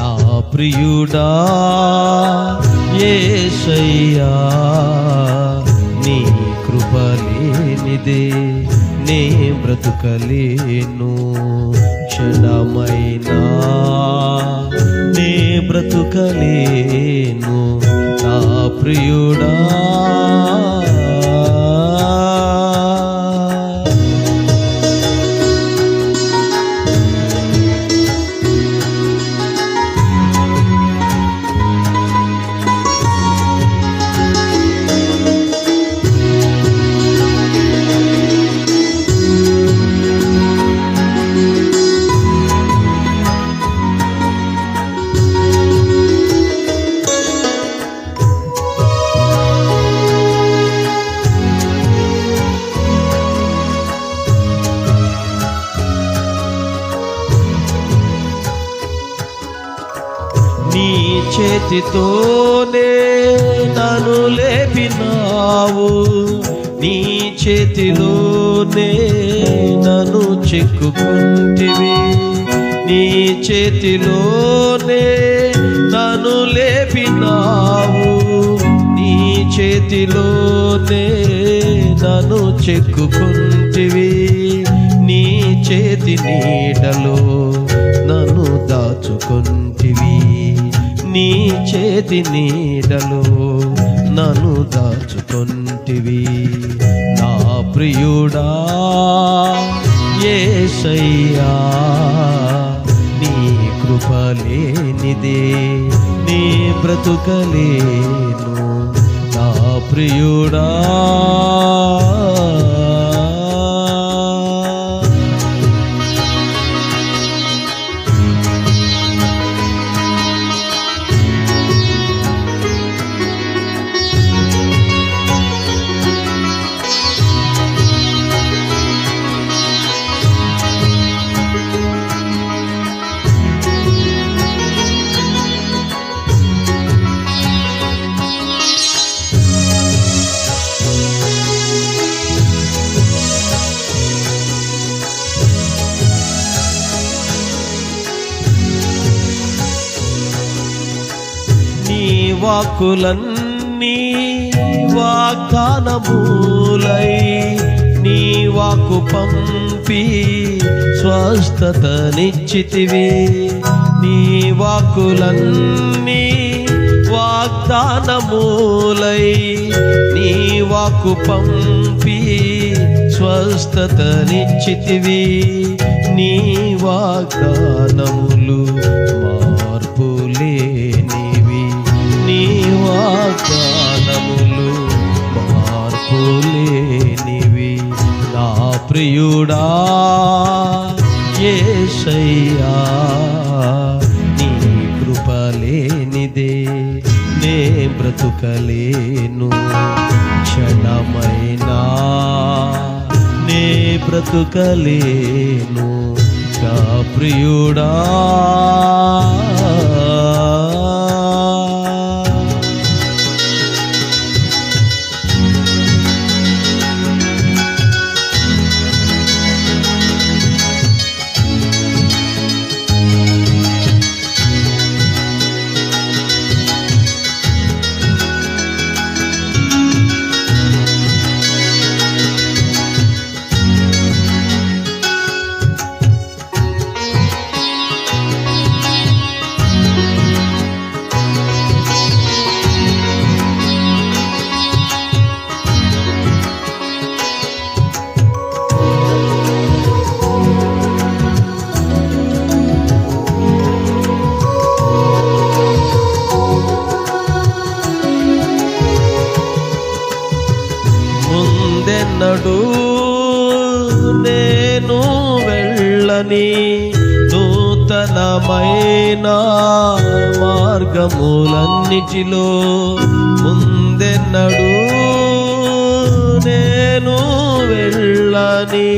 నా ప్రియుడా ఏషయ్యా నీ కృపలేనిదే నే బ్రతుకలేను. క్షణమైనా నే బ్రతుకలేను. నా ప్రియుడా చేతితోనే నన్ను లేపినావు. నీ చేతిలోనే నన్ను చెక్కుంటివి నీ చేతిలోనే నన్ను లేపినావు. నీ చేతిలోనే నన్ను చెక్కుకుంటివి. నీ చేతి నీడలో నన్ను దాచుకొంటివి. నీ చేతి నీడలో నన్ను దాచుకొంటివి. నా ప్రియుడా ఏసయ్యా నీ కృపలేనిదే నీ బ్రతుకలేను నా ప్రియుడా వాకులన్నీ వాగ్దానమూలై నీ వాకు పంపి స్వస్థతనిచ్చితివి. నీ వాకులన్నీ వాగ్దానమూలై నీ వాకు పంపి స్వస్థతనిచ్చితివి. నీ వాగ్దానములు వాగ్దానములు మార్పు లేనివి నా ప్రియుడా ఏసయ్యా నీ కృపలేనిదే. నే బ్రతుకలేను క్షణమైనా. నే బ్రతుకలేను నా ప్రియుడా. వెళ్ళని నూతనమైన మార్గములన్నిటిలో ముందెన్నడు నేను వెళ్ళని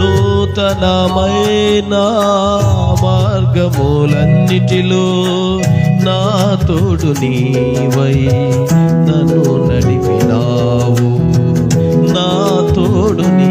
నూతనమైన మార్గములన్నిటిలో నా తోడు నీవై నన్ను నడిపినావు. నా తోడు నీ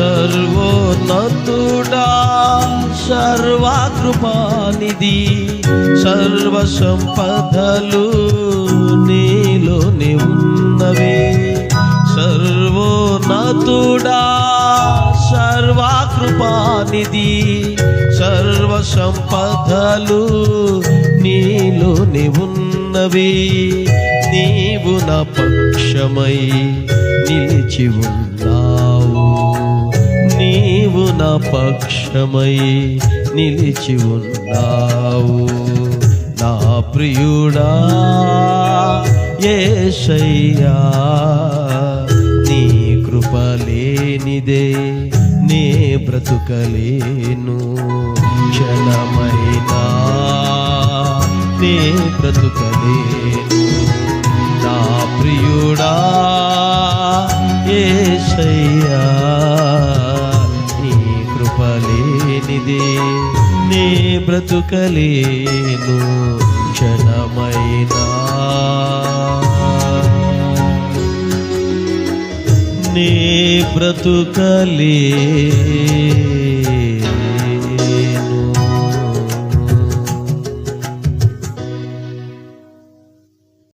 సర్వోన్నతుడా సర్వాకృపానిధి సర్వ సంపదలు నీలోనే ఉన్నవి సర్వోన్నతుడా సర్వాకృపానిధి సర్వ సంపదలు నీలోనే ఉన్నవి నీవు నా పక్షమై నిలిచి ఉన్నా నా పక్షమై నిలిచి ఉన్నావు. నా ప్రియుడా ఏషయ్యా నీ కృపలేనిదే నే బ్రతుకలేను. క్షణమైనా నే బ్రతుకలేను బ్రతుకలేను క్షణమైనా. నే బ్రతుకలే.